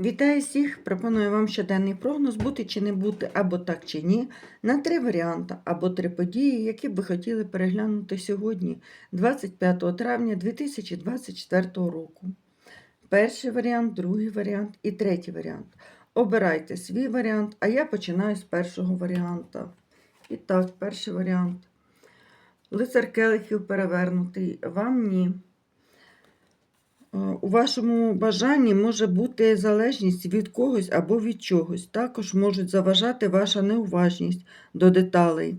Вітаю всіх! Пропоную вам щоденний прогноз бути чи не бути, або так чи ні, на три варіанти, або три події, які б ви хотіли переглянути сьогодні, 25 травня 2024 року. Перший варіант, другий варіант і третій варіант. Обирайте свій варіант, а я починаю з першого варіанта. І так, перший варіант. Лицар келихів перевернутий. Вам ні. Е, У вашому бажанні може бути залежність від когось або від чогось. Також можуть заважати ваша неуважність до деталей.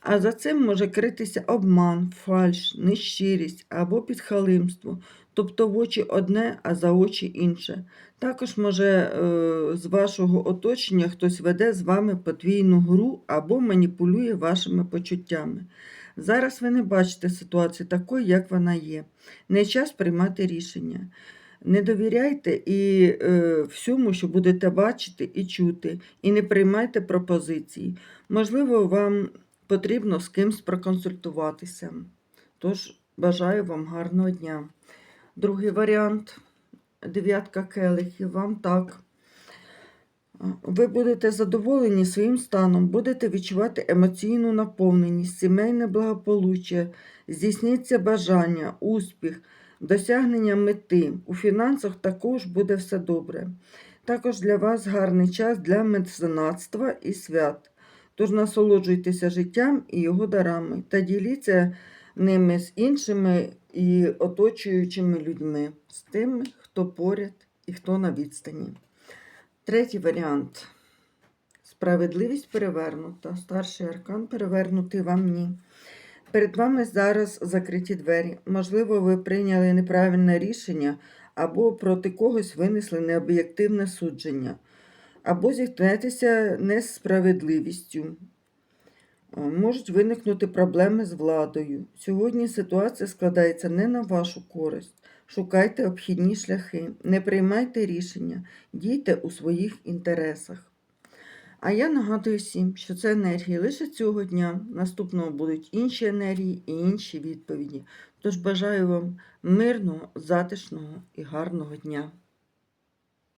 А за цим може критися обман, фальш, нещирість або підхалимство, тобто в очі одне, а за очі інше. Також може е, з вашого оточення хтось веде з вами подвійну гру або маніпулює вашими почуттями. Зараз ви не бачите ситуацію такою, як вона є. Не час приймати рішення. Не довіряйте і е, всьому, що будете бачити і чути, і не приймайте пропозиції. Можливо, вам потрібно з кимсь проконсультуватися. Тож бажаю вам гарного дня. Другий варіант дев'ятка келихів. Вам так. Ви будете задоволені своїм станом, будете відчувати емоційну наповненість, сімейне благополуччя, здійсниться бажання, успіх, досягнення мети. У фінансах також буде все добре. Також для вас гарний час для меценатства і свят. Тож насолоджуйтеся життям і його дарами та діліться ними з іншими і оточуючими людьми, з тими, хто поряд і хто на відстані. Третій варіант. Справедливість перевернута. Старший аркан перевернутий вам ні. Перед вами зараз закриті двері. Можливо, ви прийняли неправильне рішення, або проти когось винесли необ'єктивне судження, або зіткнетеся не з справедливістю. Е, Можуть виникнути проблеми з владою. Сьогодні ситуація складається не на вашу користь. Шукайте обхідні шляхи, не приймайте рішення, дійте у своїх інтересах. А я нагадую всім, що це енергії лише цього дня. Наступного будуть інші енергії і інші відповіді. Тож бажаю вам мирного, затишного і гарного дня.